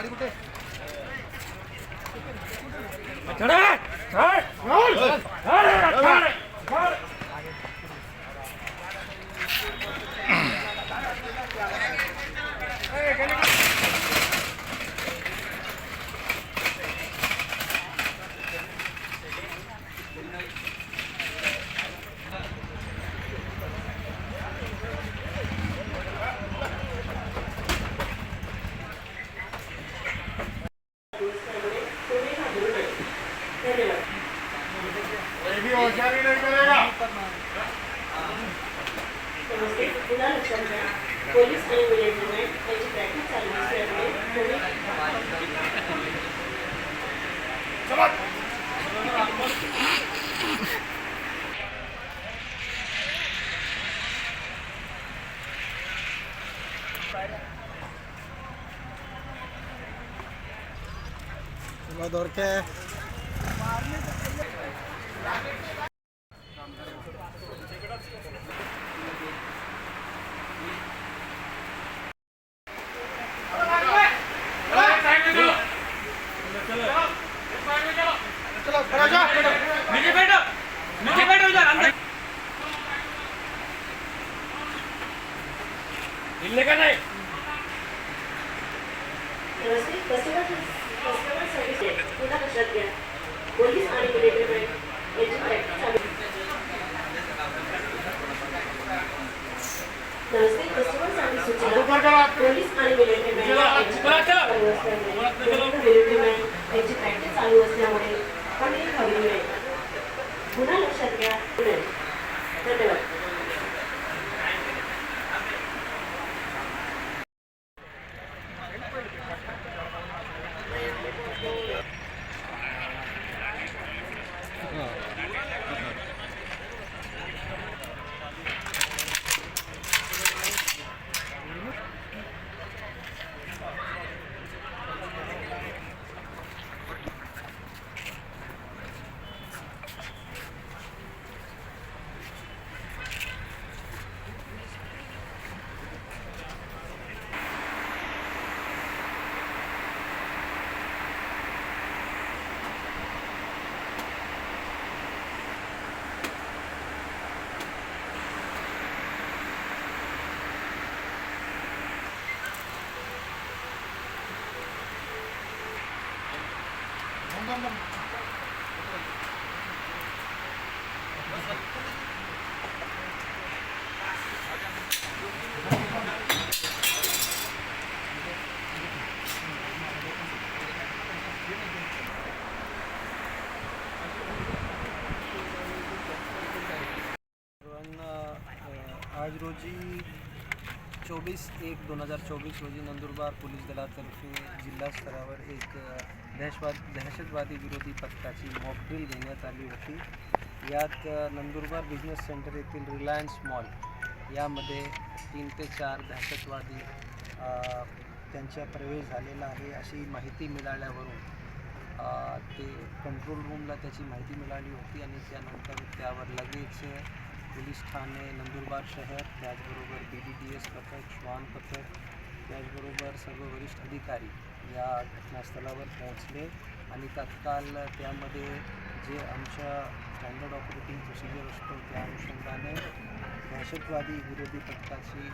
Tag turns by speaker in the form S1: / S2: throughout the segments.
S1: नमस्ते असल्यामुळे कोणी
S2: चलो दौड़
S1: चालू असल्यामुळे पोलीस आणि मिलिटरीमॅन यांची प्रॅक्टिस चालू असल्यामुळे
S2: आज रोजी चोवीस एक दोन हज़ार चोवीस रोजी नंदुरबार पोलीस दलातर्फे जिल्हा स्तरावर एक दहशवाद दहशतवाद दहशतवादी विरोधी पथकाची मॉकड्रिल घेण्यात आली होती. यात नंदुरबार बिझनेस सेंटर येथील रिलायन्स मॉल यामध्ये तीन ते चार दहशतवादी त्यांच्या प्रवेश झालेला आहे अशी माहिती मिळाल्यावरून ते कंट्रोल रूमला त्याची माहिती मिळाली होती आणि त्यानंतर त्यावर लगेच पोलीस ठाणे नंदुरबार शहर त्याचबरोबर बी डी डी एस पथक श्वान पथक त्याचबरोबर सर्व वरिष्ठ अधिकारी या घटनास्थळावर पोहोचले आणि तत्काल त्यामध्ये जे आमच्या स्टँडर्ड ऑपरेटिंग प्रोसिजर असतो त्या अनुषंगाने दहशतवादी विरोधी पथकाशी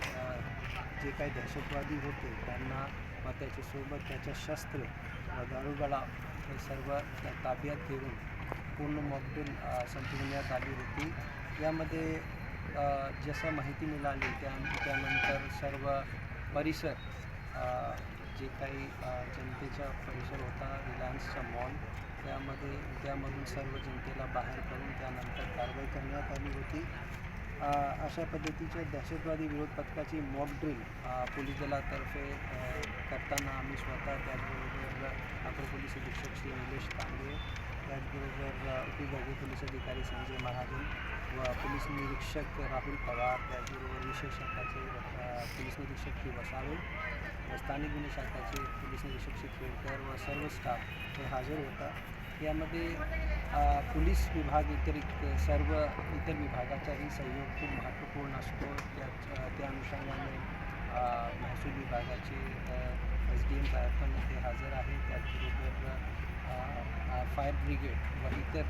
S2: जे काही दहशतवादी होते त्यांना व त्याच्यासोबत त्याच्या शस्त्र व दारुगळा हे सर्व त्या ताब्यात घेऊन पूर्ण मॉकड्रिल संपविण्यात आली होती. यामध्ये जसं माहिती मिळाली त्या त्यानंतर सर्व परिसर जे काही जनतेचा परिसर होता रिलायन्सचा मॉल त्यामध्ये त्यामधून सर्व जनतेला बाहेर करून त्यानंतर कारवाई करण्यात आली होती. अशा पद्धतीच्या दहशतवादी विरोध पथकाची मॉक ड्रिल पोलीस दलातर्फे करताना आम्ही स्वतः त्याचबरोबर अपर पोलीस अधीक्षक श्री निलेश तांबे त्याचबरोबर उपविभागीय पोलीस अधिकारी संजय महाजन व पोलीस निरीक्षक राहुल पवार त्याचबरोबर विशेष शाखाचे पोलीस निरीक्षक श्री वसावे. स्थानिक गुन्हे शाखाचे पोलीस निरीक्षक श्री व सर्व स्टाफ हे हजर होता. यामध्ये पोलीस विभाग व्यतिरिक्त सर्व इतर विभागाचाही सहयोग खूप महत्त्वपूर्ण असतो. त्या त्या अनुषंगाने महसूल विभागाचे एस डी एम पण इथे हजर आहे. त्याचबरोबर फायर ब्रिगेड व इतर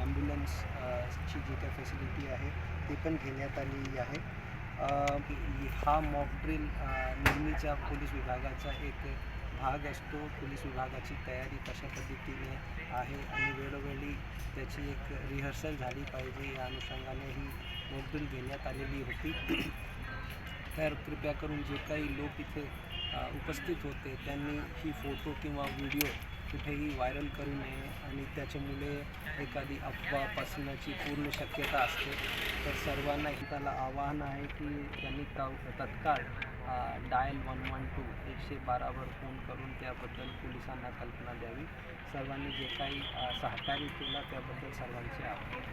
S2: ॲम्ब्युलन्सची जी काही फॅसिलिटी आहे ती पण घेण्यात आलेली आहे. हा मॉकड्रिल नेहमीच्या पोलीस विभागाचा एक भाग असतो. पोलीस विभागाची तयारी कशा पद्धतीने आहे आणि वेळोवेळी त्याची एक रिहर्सल झाली पाहिजे. या अनुषंगाने ही मॉकड्रिल घेण्यात आलेली होती. तर कृपया करून जे काही लोक इथे उपस्थित होते त्यांनी ही फोटो किंवा व्हिडिओ कुठेही व्हायरल करू नये आणि त्याच्यामुळे एखादी अफवा पसरण्याची पूर्ण शक्यता असते. तर सर्वांना त्याला आवाहन आहे की त्यांनी ताव तत्काळ डायल वन वन टू एकशे बारावर फोन करून त्याबद्दल पोलिसांना कल्पना द्यावी. सर्वांनी जे काही सहकार्य केलं त्याबद्दल सर्वांचे आभार.